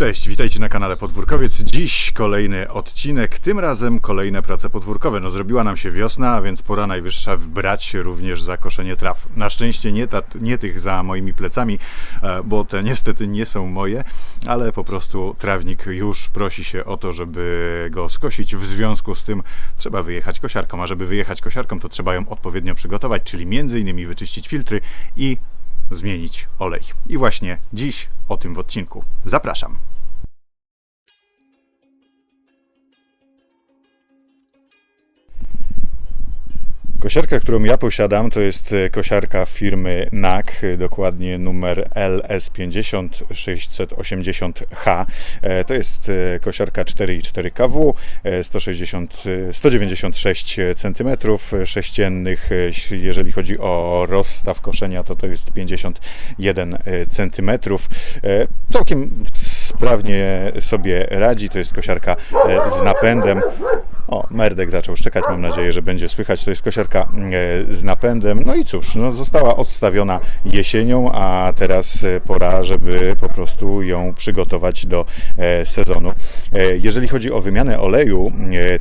Cześć, witajcie na kanale Podwórkowiec. Dziś kolejny odcinek, tym razem kolejne prace podwórkowe. No zrobiła nam się wiosna, więc pora najwyższa brać się również za koszenie traw. Na szczęście nie, ta, nie tych za moimi plecami, e, bo te niestety nie są moje, ale po prostu trawnik już prosi się o to, żeby go skosić. W związku z tym trzeba wyjechać kosiarką, a żeby wyjechać kosiarką, to trzeba ją odpowiednio przygotować, czyli między innymi wyczyścić filtry i zmienić olej. I właśnie dziś o tym w odcinku. Zapraszam. Kosiarka, którą ja posiadam, to jest e, kosiarka firmy NAK, e, dokładnie numer LS50680H. E, To jest kosiarka 4,4 kW, e, 160, e, 196 cm sześciennych. Jeżeli chodzi o rozstaw koszenia, to to jest 51 cm. Całkiem sprawnie sobie radzi. To jest kosiarka z napędem. O, Merdek zaczął szczekać, mam nadzieję, że będzie słychać. To jest kosiarka e, z napędem. No i cóż, no została odstawiona jesienią, a teraz e, pora, żeby po prostu ją przygotować do e, sezonu. Jeżeli chodzi o wymianę oleju,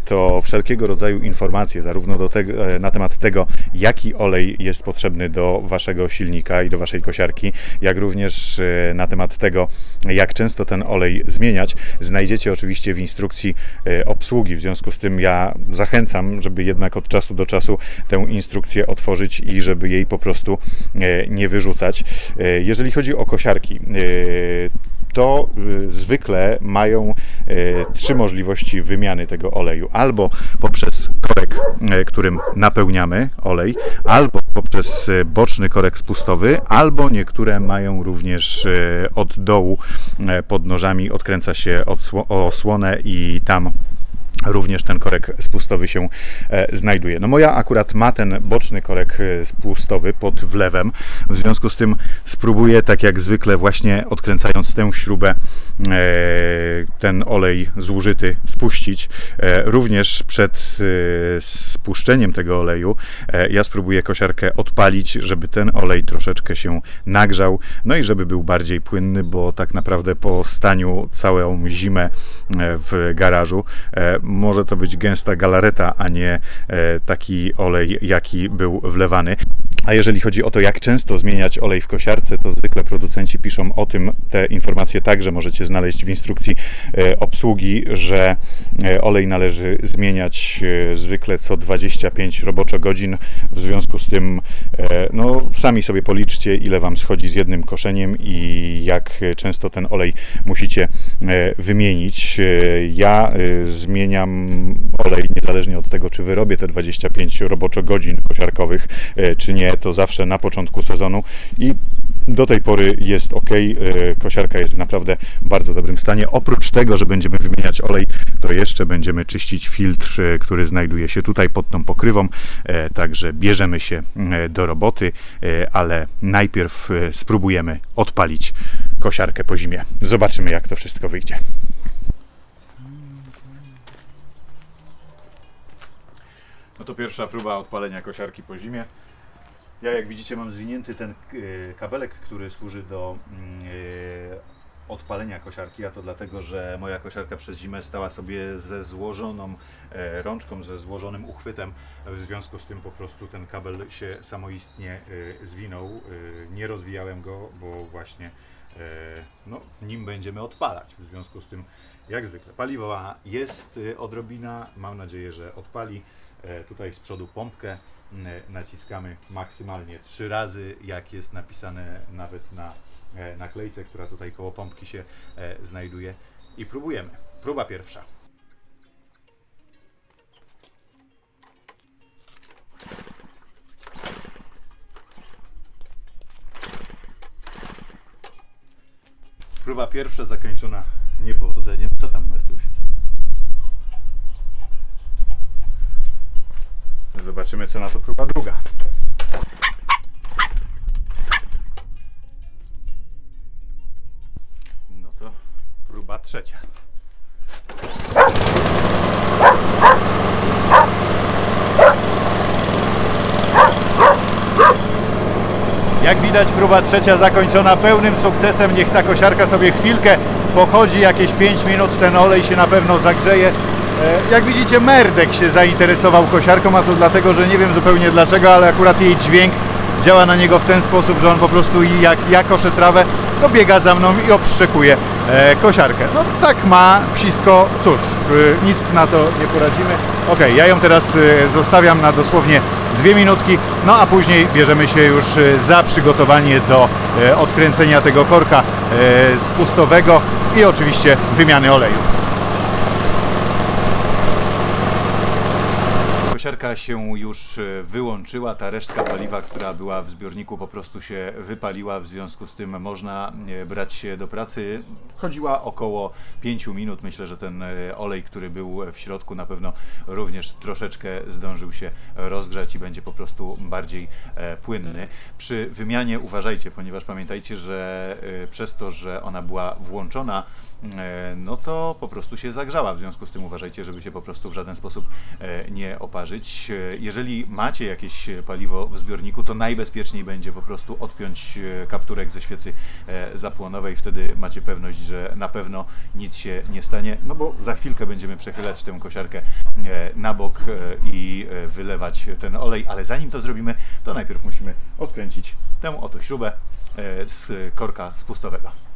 to wszelkiego rodzaju informacje, zarówno tego, na temat tego, jaki olej jest potrzebny do waszego silnika i do waszej kosiarki, jak również na temat tego, jak często ten olej zmieniać, znajdziecie oczywiście w instrukcji obsługi. W związku z tym ja zachęcam, żeby jednak od czasu do czasu tę instrukcję otworzyć i żeby jej po prostu e, nie wyrzucać. E, Jeżeli chodzi o kosiarki, e, to zwykle mają trzy możliwości wymiany tego oleju. Albo poprzez korek, którym napełniamy olej, albo poprzez boczny korek spustowy, albo niektóre mają również od dołu pod nożami odkręca się osłonę i tam również ten korek spustowy się e, znajduje. No moja akurat ma ten boczny korek e, spustowy pod wlewem, w związku z tym spróbuję tak jak zwykle właśnie odkręcając tę śrubę e, ten olej zużyty spuścić. Również przed spuszczeniem tego oleju ja spróbuję kosiarkę odpalić, żeby ten olej troszeczkę się nagrzał, no i żeby był bardziej płynny, bo tak naprawdę po staniu całą zimę w garażu może to być gęsta galareta, a nie e, taki olej, jaki był wlewany. A jeżeli chodzi o to, jak często zmieniać olej w kosiarce, to zwykle producenci piszą o tym te informacje także możecie znaleźć w instrukcji e, obsługi, że e, olej należy zmieniać e, zwykle co 25 roboczo-godzin. W związku z tym, no, sami sobie policzcie, ile Wam schodzi z jednym koszeniem i jak często ten olej musicie wymienić. Ja zmieniam olej niezależnie od tego, czy wyrobię te 25 roboczo-godzin kosiarkowych, e, czy nie, to zawsze na początku sezonu i do tej pory jest ok. Kosiarka jest w naprawdę bardzo dobrym stanie. Oprócz tego, że będziemy wymieniać olej, to jeszcze będziemy czyścić filtr, e, który znajduje się tutaj pod tą pokrywą. E, Także bierzemy się e, do roboty, e, ale najpierw e, spróbujemy odpalić kosiarkę po zimie. Zobaczymy, jak to wszystko wyjdzie. No to pierwsza próba odpalenia kosiarki po zimie. Ja jak widzicie mam zwinięty ten e, kabelek, który służy do mm, e, odpalenia kosiarki, a to dlatego, że moja kosiarka przez zimę stała sobie ze złożoną e, rączką, ze złożonym uchwytem. W związku z tym po prostu ten kabel się samoistnie zwinął. Nie rozwijałem go, bo właśnie no, nim będziemy odpalać. W związku z tym jak zwykle paliwowa jest odrobina. Mam nadzieję, że odpali. E, Tutaj z przodu pompkę naciskamy maksymalnie trzy razy, jak jest napisane nawet na e, naklejce, która tutaj koło pompki się e, znajduje i próbujemy. Próba pierwsza. Próba pierwsza zakończona niepowodzeniem. Co tam, Martuś? Zobaczymy, co na to próba druga. No to próba trzecia. Jak widać próba trzecia zakończona pełnym sukcesem. Niech ta kosiarka sobie chwilkę pochodzi jakieś 5 minut, ten olej się na pewno zagrzeje. E, Jak widzicie, Merdek się zainteresował kosiarką, a to dlatego, że nie wiem zupełnie dlaczego, ale akurat jej dźwięk działa na niego w ten sposób, że on po prostu jak ja koszę trawę, to biega za mną i obszczekuje e, kosiarkę. No tak ma psisko, cóż, y, nic na to nie poradzimy. Ok, ja ją teraz y, zostawiam na dosłownie dwie minutki, no a później bierzemy się już y, za przygotowanie do e, odkręcenia tego korka e, spustowego i oczywiście wymiany oleju. Kosiarka się już e, wyłączyła, ta resztka paliwa, która była w zbiorniku po prostu się wypaliła, w związku z tym można e, brać się do pracy. Chodziła około 5 minut, myślę, że ten e, olej, który był w środku na pewno również troszeczkę zdążył się rozgrzać i będzie po prostu bardziej płynny. Przy wymianie uważajcie, ponieważ pamiętajcie, że przez to, że ona była włączona, no to po prostu się zagrzała. W związku z tym uważajcie, żeby się po prostu w żaden sposób e, nie oparzyć. E, Jeżeli macie jakieś paliwo w zbiorniku, to najbezpieczniej będzie po prostu odpiąć e, kapturek ze świecy e, zapłonowej. Wtedy macie pewność, że na pewno nic się nie stanie. No bo za chwilkę będziemy przechylać tę kosiarkę e, na bok e, i e, wylewać ten olej, ale zanim to zrobimy, to najpierw musimy odkręcić tę oto śrubę e, z korka spustowego.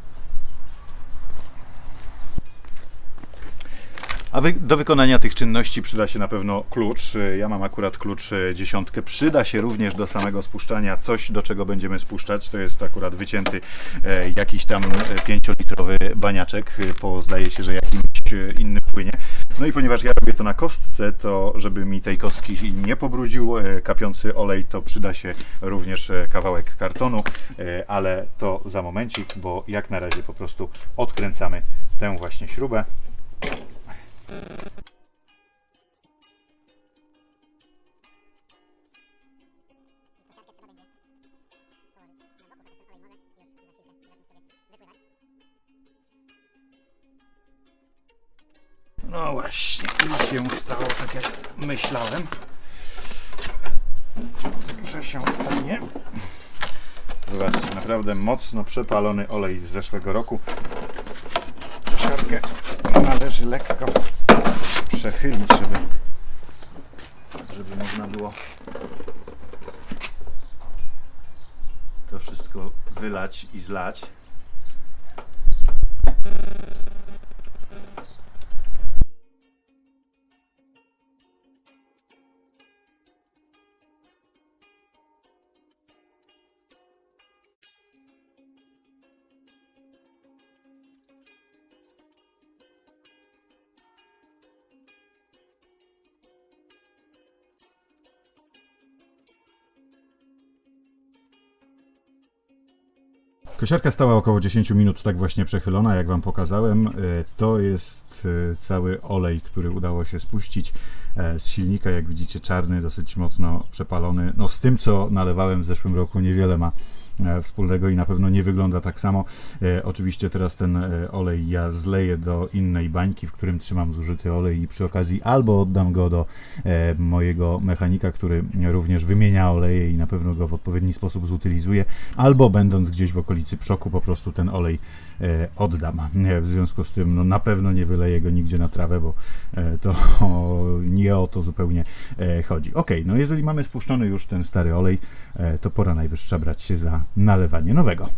A wy, do wykonania tych czynności przyda się na pewno klucz. Ja mam akurat klucz y, dziesiątkę. Przyda się również do samego spuszczania coś, do czego będziemy spuszczać. To jest akurat wycięty e, jakiś tam 5-litrowy baniaczek y, po zdaje się, że jakimś e, innym płynie. No i ponieważ ja robię to na kostce, to żeby mi tej kostki nie pobrudził e, kapiący olej, to przyda się również e, kawałek kartonu, e, ale to za momencik, bo jak na razie po prostu odkręcamy tę właśnie śrubę. No właśnie, już się stało tak jak myślałem, że się stanie. Zobaczcie, naprawdę mocno przepalony olej z zeszłego roku. Siarkę należy lekko przechylić, żeby, żeby można było to wszystko wylać i zlać. Kosiarka stała około 10 minut tak właśnie przechylona, jak Wam pokazałem. E, To jest e, cały olej, który udało się spuścić e, z silnika. Jak widzicie, czarny, dosyć mocno przepalony. No z tym, co nalewałem w zeszłym roku, niewiele ma wspólnego i na pewno nie wygląda tak samo. E, Oczywiście teraz ten e, olej ja zleję do innej bańki, w którym trzymam zużyty olej i przy okazji albo oddam go do e, mojego mechanika, który również wymienia oleje i na pewno go w odpowiedni sposób zutylizuje, albo będąc gdzieś w okolicy przoku po prostu ten olej e, oddam. W związku z tym no, na pewno nie wyleję go nigdzie na trawę, bo e, to nie o to zupełnie e, chodzi. Ok, no jeżeli mamy spuszczony już ten stary olej, e, to pora najwyższa brać się za nalewanie nowego.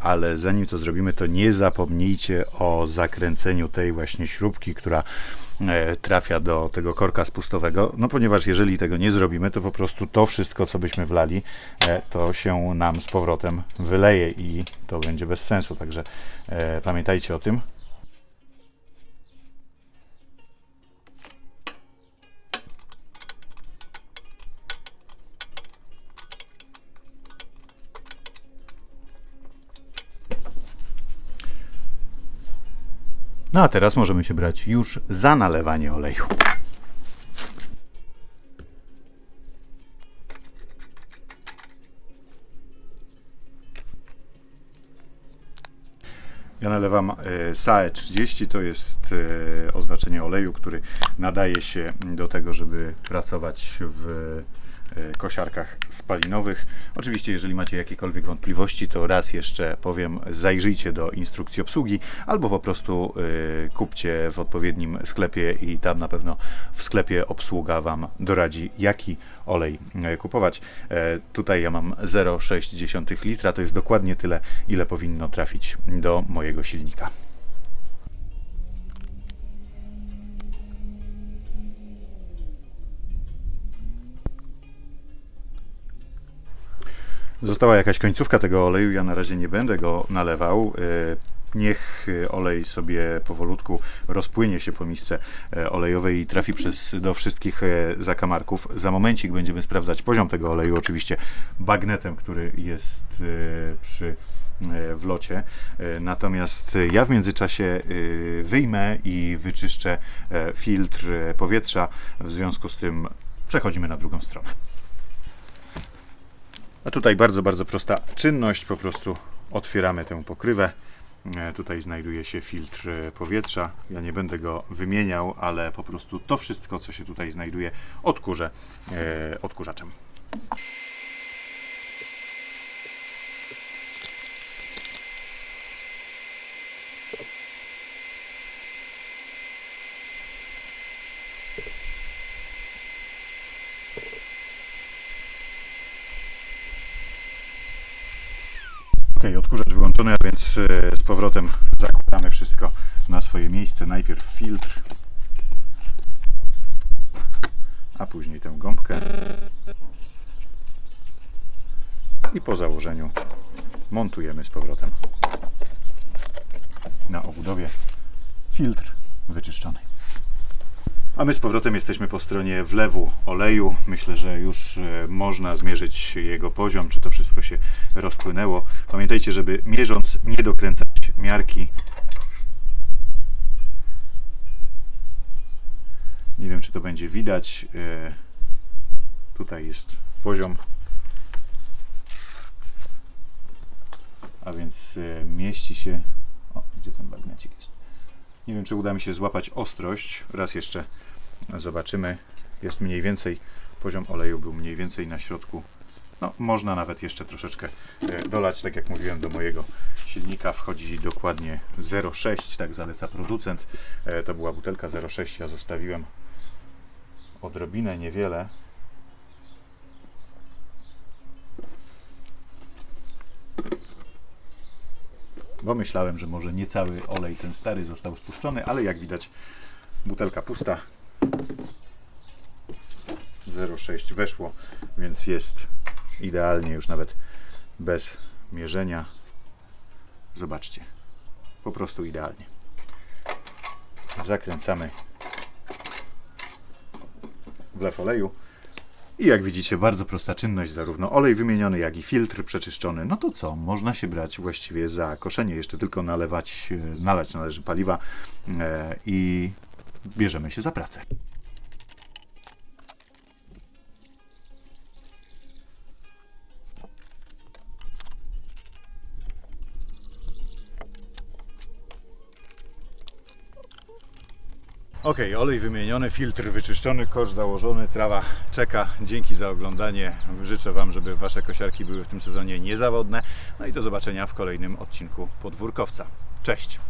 Ale zanim to zrobimy, to nie zapomnijcie o zakręceniu tej właśnie śrubki, która e, trafia do tego korka spustowego. No ponieważ jeżeli tego nie zrobimy, to po prostu to wszystko, co byśmy wlali, e, to się nam z powrotem wyleje i to będzie bez sensu. Także e, pamiętajcie o tym. No a teraz możemy się brać już za nalewanie oleju. Ja nalewam e, SAE 30, to jest e, oznaczenie oleju, który nadaje się do tego, żeby pracować w e, kosiarkach spalinowych. Oczywiście, jeżeli macie jakiekolwiek wątpliwości, to raz jeszcze powiem, zajrzyjcie do instrukcji obsługi albo po prostu e, kupcie w odpowiednim sklepie i tam na pewno w sklepie obsługa Wam doradzi, jaki olej e, kupować. E, Tutaj ja mam 0,6 litra, to jest dokładnie tyle, ile powinno trafić do mojego silnika. Została jakaś końcówka tego oleju, ja na razie nie będę go nalewał. E, Niech e, olej sobie powolutku rozpłynie się po misce e, olejowej i trafi przez, do wszystkich zakamarków. Za momencik będziemy sprawdzać poziom tego oleju, oczywiście bagnetem, który jest przy w locie. Natomiast ja w międzyczasie wyjmę i wyczyszczę filtr powietrza. W związku z tym przechodzimy na drugą stronę. A tutaj bardzo, bardzo prosta czynność. Po prostu otwieramy tę pokrywę. E, Tutaj znajduje się filtr e, powietrza. Ja nie będę go wymieniał, ale po prostu to wszystko, co się tutaj znajduje, odkurzę e, odkurzaczem. Odkurzacz wyłączony, a więc e, z powrotem zakładamy wszystko na swoje miejsce. Najpierw filtr, a później tę gąbkę. I po założeniu montujemy z powrotem na obudowie filtr wyczyszczony. A my z powrotem jesteśmy po stronie wlewu oleju. Myślę, że już e, można zmierzyć jego poziom, czy to wszystko się rozpłynęło. Pamiętajcie, żeby mierząc nie dokręcać miarki. Nie wiem, czy to będzie widać. E, Tutaj jest poziom. A więc e, mieści się. O, gdzie ten bagnecik jest? Nie wiem, czy uda mi się złapać ostrość. Raz jeszcze zobaczymy. Jest mniej więcej, poziom oleju był mniej więcej na środku. No, można nawet jeszcze troszeczkę e, dolać, tak jak mówiłem, do mojego silnika wchodzi dokładnie 0,6, tak zaleca producent. E, To była butelka 0,6, ja zostawiłem odrobinę, niewiele. Bo myślałem, że może nie cały olej ten stary został spuszczony, ale jak widać butelka pusta. 0,6 weszło, więc jest idealnie już nawet bez mierzenia. Zobaczcie, po prostu idealnie. Zakręcamy wlew oleju. I jak widzicie, bardzo prosta czynność, zarówno olej wymieniony, jak i filtr przeczyszczony. No to co? Można się brać właściwie za koszenie. Jeszcze tylko nalewać, nalać należy paliwa e, i bierzemy się za pracę. Ok, olej wymieniony, filtr wyczyszczony, kosz założony, trawa czeka. Dzięki za oglądanie. Życzę Wam, żeby Wasze kosiarki były w tym sezonie niezawodne. No i do zobaczenia w kolejnym odcinku Podwórkowca. Cześć!